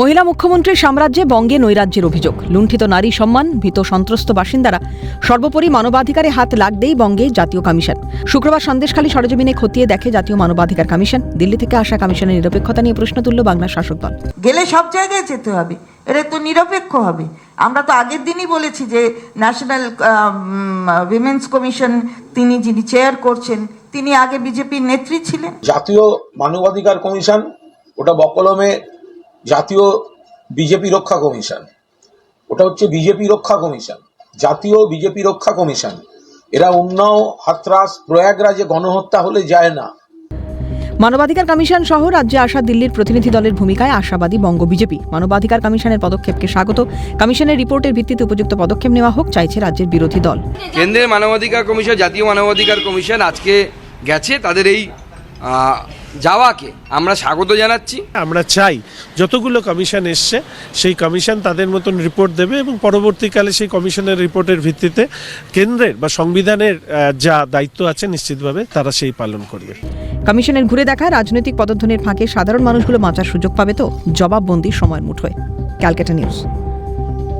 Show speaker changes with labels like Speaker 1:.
Speaker 1: মহিলা মুখ্যমন্ত্রীর সাম্রাজ্যে বঙ্গে নৈরাজ্যের অভিযোগ। লুণ্ঠিত নারী সম্মান ভীত সন্ত্রস্ত বাসিন্দারা। সর্বোপরি মানবাধিকারে হাত লাগতেই বঙ্গে জাতীয় কমিশন। শুক্রবার সন্দেশখালী সরজমিনে খতিয়ে দেখে জাতীয় মানবাধিকার কমিশন। দিল্লি থেকে আসা কমিশনের নিরপেক্ষতা নিয়ে প্রশ্ন তুলল বাংলার শাসক দল।
Speaker 2: গেলে সব জায়গায় যেতে হবে। এটা তো নিরপেক্ষ হবে। আমরা তো আগের দিনই বলেছি যে ন্যাশনাল উইমেন্স কমিশন তিনি যিনি চেয়ার করছেন তিনি আগে বিজেপির নেত্রী ছিলেন।
Speaker 3: জাতীয় মানবাধিকার কমিশন ওটা বকলমে জাতীয় বিজেপি রক্ষা কমিশন। ওটা হচ্ছে বিজেপি রক্ষা কমিশন। জাতীয় বিজেপি রক্ষা কমিশন। এরা উন্নাও হাতরাস প্রয়াগরাজে গণহত্যা হলে যায় না।
Speaker 1: মানবাধিকার কমিশন সহ রাজ্যে আসা দিল্লির প্রতিনিধি দলের ভূমিকায় আশাবাদী বঙ্গ বিজেপি। মানবাধিকার কমিশনের পদক্ষেপকে স্বাগত। কমিশনের রিপোর্টের ভিত্তিতে উপযুক্ত পদক্ষেপ নেওয়া হোক চাইছে রাজ্যের বিরোধী দল।
Speaker 4: কেন্দ্রের মানবাধিকার কমিশন জাতীয় মানবাধিকার কমিশন আজকে গেছে। তাদের এই যাওয়াকে আমরা স্বাগত জানাচ্ছি।
Speaker 5: আমরা চাই যতগুলো কমিশন এসছে সেই কমিশন তাদের মতন রিপোর্ট দেবে এবং পরবর্তীকালে সেই কমিশনের রিপোর্টের ভিত্তিতে কেন্দ্রের বা সংবিধানের যা দায়িত্ব আছে নিশ্চিতভাবে তারা সেই পালন করবে।
Speaker 1: কমিশনের ঘুরে দেখা রাজনৈতিক পদধ্বনির ফাঁকে সাধারণ মানুষগুলো বাঁচার সুযোগ পাবে তো জবাববন্দি সময়ের মুঠোয়। Calcutta news.